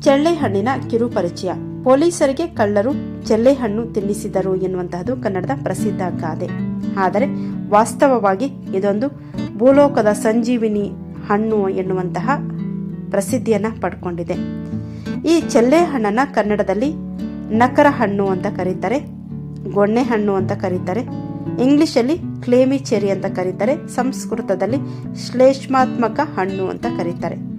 ಚೆಳ್ಳೆ ಹಣ್ಣಿನ ಕಿರು ಪರಿಚಯ ಪೊಲೀಸರಿಗೆ ಕಳ್ಳರು ಚಳ್ಳೆ ಹಣ್ಣು ತಿನ್ನಿಸಿದರು ಎನ್ನುವಂತಹದ್ದು ಕನ್ನಡದ ಪ್ರಸಿದ್ಧ ಗಾದೆ. ಆದರೆ ವಾಸ್ತವವಾಗಿ ಇದೊಂದು ಭೂಲೋಕದ ಸಂಜೀವಿನಿ ಹಣ್ಣು ಎನ್ನುವಂತಹ ಪ್ರಸಿದ್ಧಿಯನ್ನ ಪಡ್ಕೊಂಡಿದೆ. ಈ ಚೆಲ್ಲೆ ಹಣ್ಣನ್ನ ಕನ್ನಡದಲ್ಲಿ ನಕರ ಹಣ್ಣು ಅಂತ ಕರೀತಾರೆ ಗೊಣ್ಣೆ ಹಣ್ಣು ಅಂತ ಕರೀತಾರೆ, ಇಂಗ್ಲಿಷಲ್ಲಿ ಕ್ಲೇಮಿ ಚೆರಿ ಅಂತ ಕರೀತಾರೆ, ಸಂಸ್ಕೃತದಲ್ಲಿ ಶ್ಲೇಷ್ಮಾತ್ಮಕ ಹಣ್ಣು ಅಂತ ಕರೀತಾರೆ.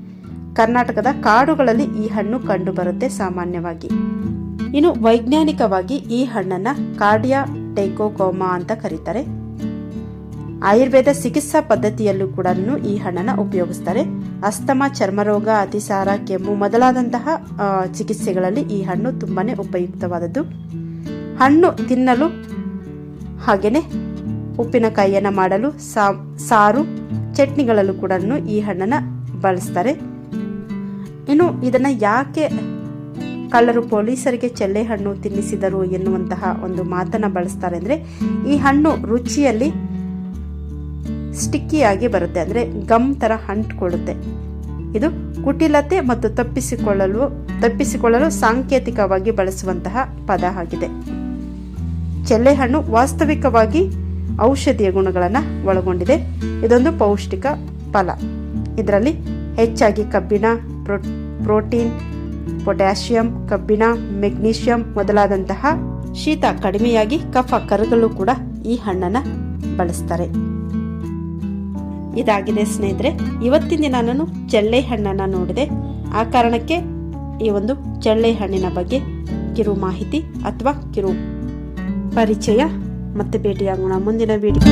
ಕರ್ನಾಟಕದ ಕಾಡುಗಳಲ್ಲಿ ಈ ಹಣ್ಣು ಕಂಡುಬರುತ್ತೆ ಸಾಮಾನ್ಯವಾಗಿ. ಇನ್ನು ವೈಜ್ಞಾನಿಕವಾಗಿ ಈ ಹಣ್ಣನ್ನ ಕಾರ್ಡಿಯಾ ಟೈಕೋಕೋಮಾ ಅಂತ ಕರೀತಾರೆ. ಆಯುರ್ವೇದ ಚಿಕಿತ್ಸಾ ಪದ್ಧತಿಯಲ್ಲೂ ಕೂಡ ಈ ಹಣ್ಣನ್ನು ಉಪಯೋಗಿಸ್ತಾರೆ. ಅಸ್ತಮ, ಚರ್ಮರೋಗ, ಅತಿಸಾರ, ಕೆಮ್ಮು ಮೊದಲಾದಂತಹ ಚಿಕಿತ್ಸೆಗಳಲ್ಲಿ ಈ ಹಣ್ಣು ತುಂಬಾನೇ ಉಪಯುಕ್ತವಾದದ್ದು. ಹಣ್ಣು ತಿನ್ನಲು ಹಾಗೆಯೇ ಉಪ್ಪಿನಕಾಯಿಯನ್ನು ಮಾಡಲು ಸಾರು, ಚಟ್ನಿಗಳಲ್ಲೂ ಕೂಡ ಈ ಹಣ್ಣನ್ನು ಬಳಸ್ತಾರೆ. ಇನ್ನು ಇದನ್ನ ಯಾಕೆ ಕಳ್ಳರು ಪೊಲೀಸರಿಗೆ ಚೆಲ್ಲೆ ಹಣ್ಣು ತಿನ್ನಿಸಿದರು ಎನ್ನುವಂತಹ ಒಂದು ಮಾತನ್ನ ಬಳಸ್ತಾರೆ ಅಂದ್ರೆ, ಈ ಹಣ್ಣು ರುಚಿಯಲ್ಲಿ ಸ್ಟಿಕ್ಕಿಯಾಗಿ ಬರುತ್ತೆ. ಅಂದ್ರೆ ಗಮ್ ತರ ಅಂಟ್ಕೊಳ್ಳುತ್ತೆ ಇದು ಕುಟಿಲತೆ ಮತ್ತು ತಪ್ಪಿಸಿಕೊಳ್ಳಲು ತಪ್ಪಿಸಿಕೊಳ್ಳಲು ಸಾಂಕೇತಿಕವಾಗಿ ಬಳಸುವಂತಹ ಪದ ಆಗಿದೆ. ಚೆಲ್ಲೆ ಹಣ್ಣು ವಾಸ್ತವಿಕವಾಗಿ ಔಷಧೀಯ ಗುಣಗಳನ್ನು ಒಳಗೊಂಡಿದೆ. ಇದೊಂದು ಪೌಷ್ಟಿಕ ಫಲ. ಇದರಲ್ಲಿ ಹೆಚ್ಚಾಗಿ ಕಬ್ಬಿಣ ಪ್ರೋ- ಪ್ರೋಟೀನ್, ಪೊಟ್ಯಾಷಿಯಂ, ಕಬ್ಬಿಣ, ಮೆಗ್ನೀಷಿಯಂ ಮೊದಲಾದಂತಹ ಶೀತ ಕಡಿಮೆಯಾಗಿ ಕಫ ಕರಗಲು ಕೂಡ ಈ ಹಣ್ಣನ್ನ ಬಳಸ್ತಾರೆ. ಇದಾಗಿದೆ ಸ್ನೇಹಿತರೆ, ಇವತ್ತಿನ ದಿನ ನಾನು ಚೆಳ್ಳೆ ಹಣ್ಣನ್ನ ನೋಡಿದೆ. ಆ ಕಾರಣಕ್ಕೆ ಈ ಒಂದು ಚೆಳ್ಳೆ ಹಣ್ಣಿನ ಬಗ್ಗೆ ಕಿರು ಮಾಹಿತಿ ಅಥವಾ ಕಿರು ಪರಿಚಯ ಮತ್ತೆ ಭೇಟಿಯಾಗೋಣ ಮುಂದಿನ ವಿಡಿಯೋ